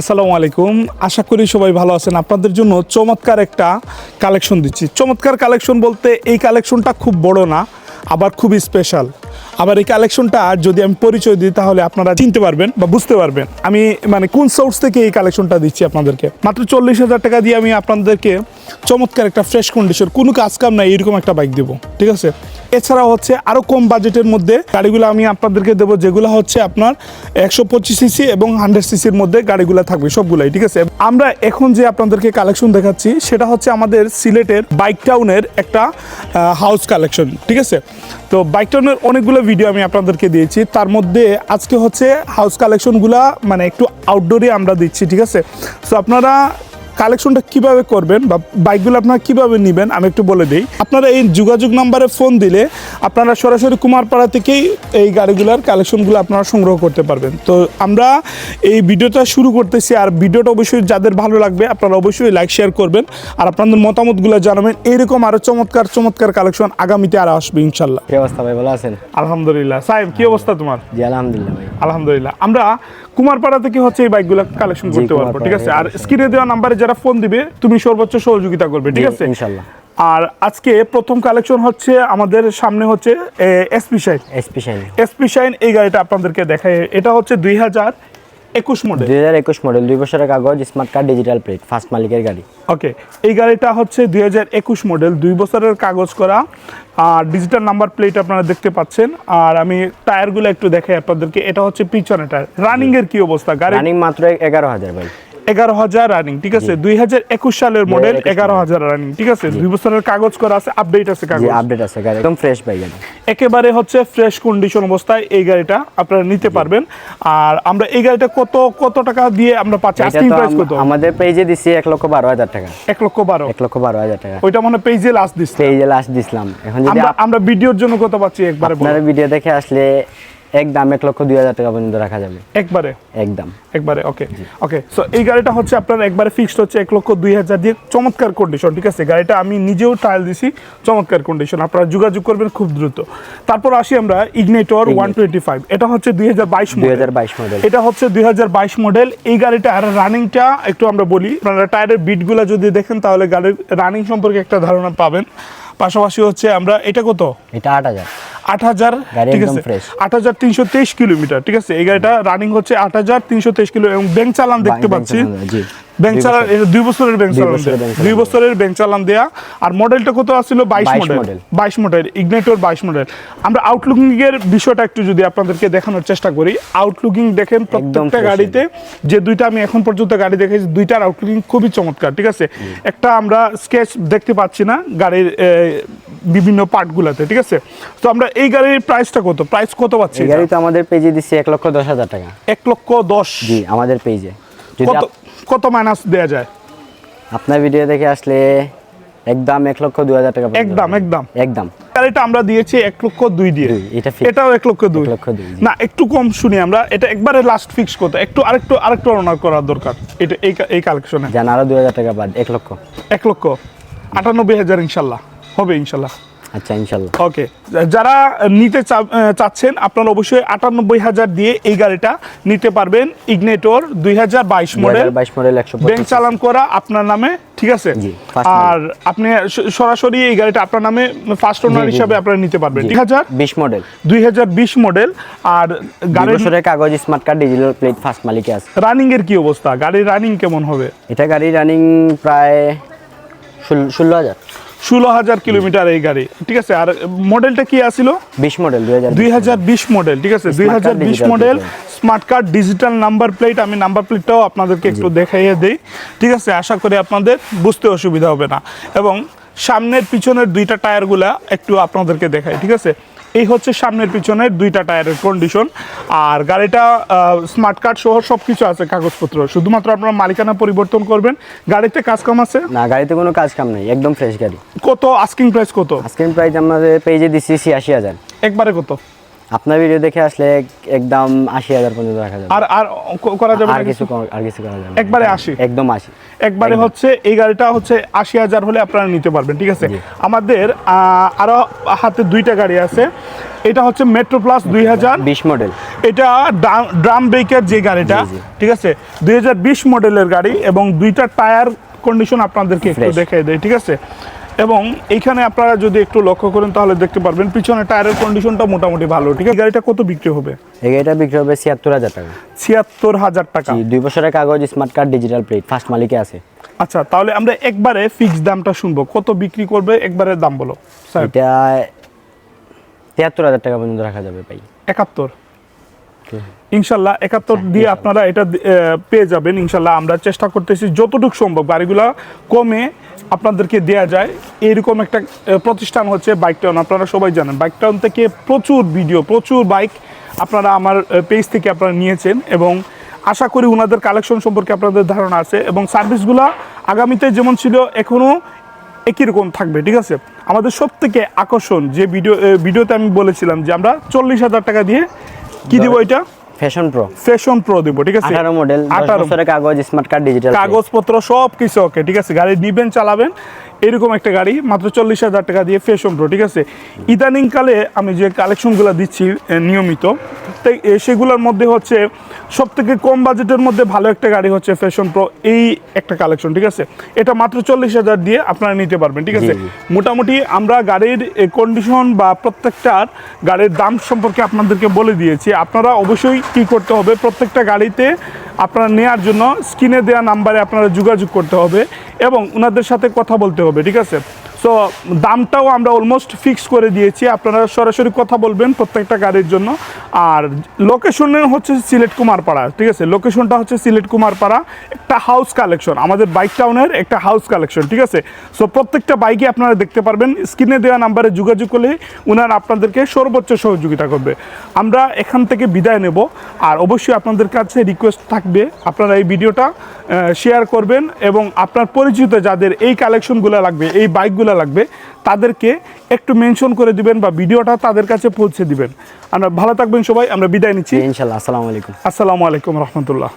আসসালামু আলাইকুম। আশা করি সবাই ভালো আছেন। আপনাদের জন্য চমৎকার একটা কালেকশন দিচ্ছি। চমৎকার কালেকশন বলতে এই কালেকশনটা খুব বড় না, আবার খুব স্পেশাল আবার এই কালেকশনটা যদি আমি পরিচয় দিই, তাহলে আপনারা চিনতে পারবেন বা বুঝতে পারবেন। আমি মানে কোন সোর্স থেকে এই কালেকশনটা দিচ্ছি আপনাদেরকে? মাত্র চল্লিশ হাজার টাকা দিয়ে আমি আপনাদেরকে চমৎকার একটা ফ্রেশ কন্ডিশন কোনো কাজ কাম নাই, এরকম একটা বাইক দেবো, ঠিক আছে? এছাড়া হচ্ছে আরও কম বাজেটের মধ্যে গাড়িগুলো আমি আপনাদেরকে দেবো, যেগুলো হচ্ছে আপনার একশো পঁচিশ সিসি এবং হান্ড্রেড সিসির মধ্যে গাড়িগুলো থাকবে সবগুলাই, ঠিক আছে? আমরা এখন যে আপনাদেরকে কালেকশন দেখাচ্ছি, সেটা হচ্ছে আমাদের সিলেটের বাইক টাউনের একটা হাউস কালেকশন ঠিক আছে? তো বাইক টাউনের অনেকগুলো ভিডিও আমি আপনাদেরকে দিয়েছি, তার মধ্যে আজকে হচ্ছে হাউস কালেকশনগুলা মানে একটু আউটডোরে আমরা দিচ্ছি, ঠিক আছে? সো আপনারা কালেকশনটা কীভাবে করবেন বা বাইকগুলো আপনারা কীভাবে নেবেন আমি একটু বলে দিই। আপনারা এই যোগাযোগ নাম্বারে ফোন দিলে আপনারা সরাসরি কুমারপাড়া থেকেই এই গাড়িগুলোর কালেকশনগুলো আপনারা সংগ্রহ করতে পারবেন। তো আমরা এই ভিডিওটা শুরু করতেছি আর ভিডিওটা অবশ্যই যাদের ভালো লাগবে আপনারা অবশ্যই লাইক শেয়ার করবেন আর আপনাদের মতামতগুলো জানাবেন। এইরকম আরও চমৎকার চমৎকার কালেকশন আগামীতে আর আসবে ইনশাল্লাহ কি অবস্থা ভাই ভালো আছেন? আলহামদুলিল্লাহ। সাহেব কি অবস্থা তোমার? জি আলহামদুলিল্লাহ ভাই। আলহামদুলিল্লাহ। আমরা কুমারপাড়া থেকে হচ্ছে এই বাইকগুলো কালেকশন করতে পারব ঠিক আছে? আর স্ক্রিনে দেওয়া নাম্বারে যারা ফোন দিবে তুমি সর্বোচ্চ সহযোগিতা করবে ঠিক আছে? আর আজকে প্রথম কালেকশন হচ্ছে আমাদের সামনে হচ্ছে SP Shine SP Shine SP Shine এই গাড়িটা আপনাদেরকে দেখায় এটা হচ্ছে দুই হাজার একুশ মডেল দুই হাজার একুশ মডেল দুই বছরের কাগজ smart card digital plate first মালিকের গাড়ি। ওকে এই গাড়িটা হচ্ছে দুই হাজার একুশ মডেল দুই বছরের কাগজ করা। আর ডিজিটাল নাম্বার প্লেট আপনারা দেখতে পাচ্ছেন। আর আমি টায়ারগুলো একটু দেখাই আপনাদেরকে এটা হচ্ছে পিছনে টায়ার। রানিংয়ের কি অবস্থা? গাড়ি রানিং মাত্র এগারো হাজার ভাই। এগারো হাজার রানিং ঠিক আছে? দুই হাজার একুশ সালের মডেল এগারো হাজার রানিং ঠিক আছে? দুই বছরের কাগজ করা আছে আপডেট আছে কাগজ। আপডেট আছে গাড়ি একদম ফ্রেশ ভাই গাড়ি। একেবারে হচ্ছে ফ্রেশ কন্ডিশন অবস্থায় এই গাড়িটা আপনারা নিতে পারবেন। আর আমরা এই গাড়িটা কত কত টাকা দিয়ে আমরা পাচ্ছি? আস্কিং প্রাইস কত? আমাদের পেজে দিছি এক লক্ষ বারো হাজার টাকা। এক লক্ষ বারো। এক লক্ষ বারো হাজার টাকা। ওইটা মানে পেজে লাস্ট দিচ্ছে পেজে লাস্ট দিছিলাম। এখন যদি আমরা ভিডিওর জন্য কত পাচ্ছি একবারে। ভিডিও দেখে আসলে একদম এক লক্ষ দুই হাজার টাকা পর্যন্ত রাখা যাবে। একবারে? একদম একবারে ওকে ওকে সো এই গাড়িটা হচ্ছে আপনার একবারে ফিক্সড হচ্ছে এক লক্ষ দুই হাজার দিয়ে চমৎকার কন্ডিশন ঠিক আছে? গাড়িটা আমি নিজেও ট্রায়াল দিছি চমৎকার কন্ডিশন আপনারা যোগাযোগ করবেন খুব দ্রুত। তারপর আসি আমরা ইগনেটর ওয়ান টোয়েন্টি ফাইভ এটা হচ্ছে দুই হাজার বাইশ দুই হাজার বাইশ মডেল এটা হচ্ছে দুই হাজার বাইশ মডেল এই গাড়িটা আর রানিংটা একটু আমরা বলি আপনারা টায়ারের বিটগুলো যদি দেখেন তাহলে গাড়ির রানিং সম্পর্কে একটা ধারণা পাবেন। পাশাপাশি হচ্ছে আমরা এটা কত? এটা আট হাজার। আট হাজার ঠিক আছে? আট হাজার তিনশো তেইশ কিলোমিটার ঠিক আছে? এই গাড়িটা রানিং হচ্ছে আট হাজার তিনশো তেইশ কিলো এবং ব্যাংক চালান দেখতে পাচ্ছি। ব্যাংক চালান এটা দুই বছরের ব্যাংক চালান দুই। বছরের ব্যাংক চালান দেয়া। আর মডেলটা কত আসছিল বাইশ 22 মডেল। বাইশ মডেল। ইগনেটর বাইশ মডেল। আমরা আউটলুকিং এর বিষয়টা একটু যদি আপনাদেরকে দেখানোর চেষ্টা করি। আউটলুকিং দেখেন প্রত্যেকটা গাড়িতে যে দুইটা আমি এখন পর্যন্ত গাড়ি দেখেছি দুইটার আউটলুকিং খুবই চমৎকার ঠিক আছে? একটা আমরা স্কেচ দেখতে পাচ্ছি না গাড়ির বিভিন্ন পার্টগুলোতে ঠিক আছে? তো আমরা এই গাড়ির প্রাইসটা কত? প্রাইস কত পাচ্ছি এই গাড়ি তো আমাদের পেজে দিছি এক লক্ষ দশ হাজার টাকা। এক লক্ষ দশ। জি আমাদের পেজে কত মাইনাস দেয়া যায়? আপনার ভিডিও দেখে আসলে একদম এক লক্ষ দুই হাজার টাকা একদম একদম। একদম। একদম এটা আমরা দিয়েছি এক লক্ষ দুই দিয়ে। এটা। এটাও এক লক্ষ দুই। লক্ষ দুই, না একটু কম শুনি আমরা। এটা একবারে লাস্ট ফিক্স কত একটু আরেকটু আরেকটু অনার করার দরকার। এটা এই এই কালেকশনে জান আরও দুই হাজার টাকা বাদ এক লক্ষ। এক লক্ষ আটানব্বই হাজার ইনশাল্লাহ। হবে ইনশাল্লাহ। আচ্ছা ইনশাল্লাহ। ওকে যারা নিতে চাচ্ছেন আপনারা অবশ্যই আটানব্বই হাজার দিয়ে এই গাড়িটা নিতে পারবেন। ইগনেটর দুই হাজার বাইশ দুই মডেল বাইশ মডেল একশো ব্যাংক চালান করা আপনার নামে ঠিক আছে? জি, আর আপনি সরাসরি এই গাড়িটা আপনার নামে ফার্স্ট ওনার হিসাবে আপনারা নিতে পারবেন। ঠিক হাজার বিশ মডেল দুই হাজার বিশ মডেল আর গাড়ির কাগজ smart card digital plate first মালিকে আছে। রানিং এর কি অবস্থা? গাড়ির রানিং কেমন হবে? এটা গাড়ি রানিং প্রায় ষোলো হাজার। ষোলো হাজার কিলোমিটার এই গাড়ি। ঠিক আছে? আর মডেলটা কি আসিল বিশ মডেল দুই হাজার বিশ মডেল। ঠিক আছে? দুই হাজার বিশ model smart card digital number plate আমি নাম্বার প্লেটটাও আপনাদেরকে একটু দেখাইয়ে দিই। ঠিক আছে? আশা করি আপনাদের বুঝতে অসুবিধা হবে না। এবং সামনের পিছনের দুইটা টায়ারগুলা একটু আপনাদেরকে দেখাই ঠিক আছে? এই হচ্ছে সামনের পিছনের দুইটা টায়ারের কন্ডিশন আর গাড়িটা স্মার্ট কার্ড সহ সব কিছু আছে কাগজপত্র। শুধুমাত্র আপনারা মালিকানা পরিবর্তন করবেন। গাড়িতে কাজ কাম আছে? না গাড়িতে কোনো কাজ কাম নাই একদম ফ্রেশ গাড়ি। কত? আস্কিং প্রাইস কত? আস্কিং প্রাইস আমাদের পেজে দিচ্ছি ছিয়াশি হাজার। একবারে কত? আপনার ভিডিও দেখে আসলে একদম আশি হাজার পর্যন্ত রাখা যাবে। আর আর করা যাবে আর কিছু আর কিছু করা যাবে একবারে আশি? একদম আশি। একবারে হচ্ছে এই গাড়িটা হচ্ছে আশি হাজার হলে আপনারা নিতে পারবেন ঠিক আছে? আমাদের আহ, আরও হাতে দুইটা গাড়ি আছে। এটা হচ্ছে মেট্রো প্লাস দুই হাজার। বিশ মডেল এটা ড্রাম ব্রেকের যে গাড়িটা। ঠিক আছে? দুই হাজার বিশ মডেলের গাড়ি এবং দুইটা টায়ার কন্ডিশন আপনাদেরকে একটু। দেখাই দেয় ঠিক আছে? এবং এইখানে আপনারা যদি একটু লক্ষ্য করেন তাহলে দেখতে পারবেন পিছনে টায়ারের কন্ডিশনটা মোটামুটি ভালো ঠিক আছে? গাড়িটা কত বিক্রি হবে? এই গাড়িটা বিক্রি হবে ছিয়াত্তর হাজার টাকা। ছিয়াত্তর হাজার টাকা। দুই বছরের কাগজ smart card digital plate first মালিকে আছে। আচ্ছা তাহলে আমরা একবারে ফিক্স দামটা শুনব। কত বিক্রি করবে? একবারে দাম বলো। স্যার। এটা তিয়াত্তর হাজার টাকা পর্যন্ত রাখা যাবে ভাই। একাত্তর? ইনশাল্লাহ একাত্তর দিয়ে আপনারা এটা পেয়ে যাবেন। ইনশাল্লাহ আমরা চেষ্টা করতেছি যতটুকু সম্ভব। গাড়িগুলা কমে আপনাদেরকে দেয়া যায়। এরকম একটা প্রতিষ্ঠান হচ্ছে বাইক টাউন আপনারা সবাই জানেন বাইক টাউন থেকে প্রচুর ভিডিও প্রচুর বাইক আপনারা আমার পেজ থেকে আপনারা নিয়েছেন এবং আশা করি ওনাদের কালেকশন সম্পর্কে আপনাদের ধারণা আছে এবং সার্ভিসগুলা আগামীতে যেমন ছিল এখনও একই রকম থাকবে ঠিক আছে? আমাদের সব থেকে আকর্ষণ যে ভিডিও ভিডিওতে আমি বলেছিলাম যে আমরা চল্লিশ হাজার টাকা দিয়ে কি দিব এটা ফ্যাশন প্রো ফ্যাশন প্রো দিব ঠিক আছে? আঠারো মডেল দশ আঠারো বছরের কাগজ স্মার্ট কার্ড ডিজিটাল কাগজপত্র সব কিছু ওকে ঠিক আছে? গাড়ি নিবেন চালাবেন এরকম একটা গাড়ি মাত্র চল্লিশ হাজার টাকা দিয়ে ফ্যাশন প্রো ঠিক আছে? ইদানিং কালে আমি যে কালেকশনগুলো দিচ্ছি নিয়মিত তাই সেগুলোর মধ্যে হচ্ছে সব থেকে কম বাজেটের মধ্যে ভালো একটা গাড়ি হচ্ছে ফ্যাশন প্রো এই একটা কালেকশন ঠিক আছে? এটা মাত্র চল্লিশ হাজার দিয়ে আপনারা নিতে পারবেন ঠিক আছে। মোটামুটি আমরা গাড়ির কন্ডিশন বা প্রত্যেকটার গাড়ির দাম সম্পর্কে আপনাদেরকে বলে দিয়েছি। আপনারা অবশ্যই কি করতে হবে, প্রত্যেকটা গাড়িতে আপনারা নেয়ার জন্য স্ক্রিনে দেওয়া নাম্বারে আপনারা যোগাযোগ করতে হবে এবং ওনাদের সাথে কথা বলতে হবে, ঠিক আছে? সো দামটাও আমরা অলমোস্ট ফিক্স করে দিয়েছি। আপনারা সরাসরি কথা বলবেন প্রত্যেকটা গাড়ির জন্য। আর লোকেশনে হচ্ছে সিলেট কুমারপাড়া, ঠিক আছে? লোকেশনটা হচ্ছে সিলেট কুমারপাড়া। একটা হাউস কালেকশন আমাদের বাইক টাউনের একটা হাউস কালেকশন ঠিক আছে? সো প্রত্যেকটা বাইকে আপনারা দেখতে পারবেন। স্ক্রিনে দেওয়া নাম্বারে যোগাযোগ করলে ওনারা আপনাদেরকে সর্বোচ্চ সহযোগিতা করবে। আমরা এখান থেকে বিদায় নেব। আর অবশ্যই আপনাদের কাছে রিকোয়েস্ট থাকবে, আপনারা এই ভিডিওটা শেয়ার করবেন এবং আপনার পরিচিত যাদের এই কালেকশনগুলো লাগবে, এই বাইকগুলো লাগবে তাদেরকে একটু মেনশন করে দিবেন বা ভিডিওটা তাদের কাছে পৌঁছে দিবেন। আমরা ভালো থাকবেন সবাই আমরা বিদায় নিচ্ছি। ইনশাল্লাহ আসসালামু আলাইকুম। আসসালামু আলাইকুম রহমতুল্লাহ।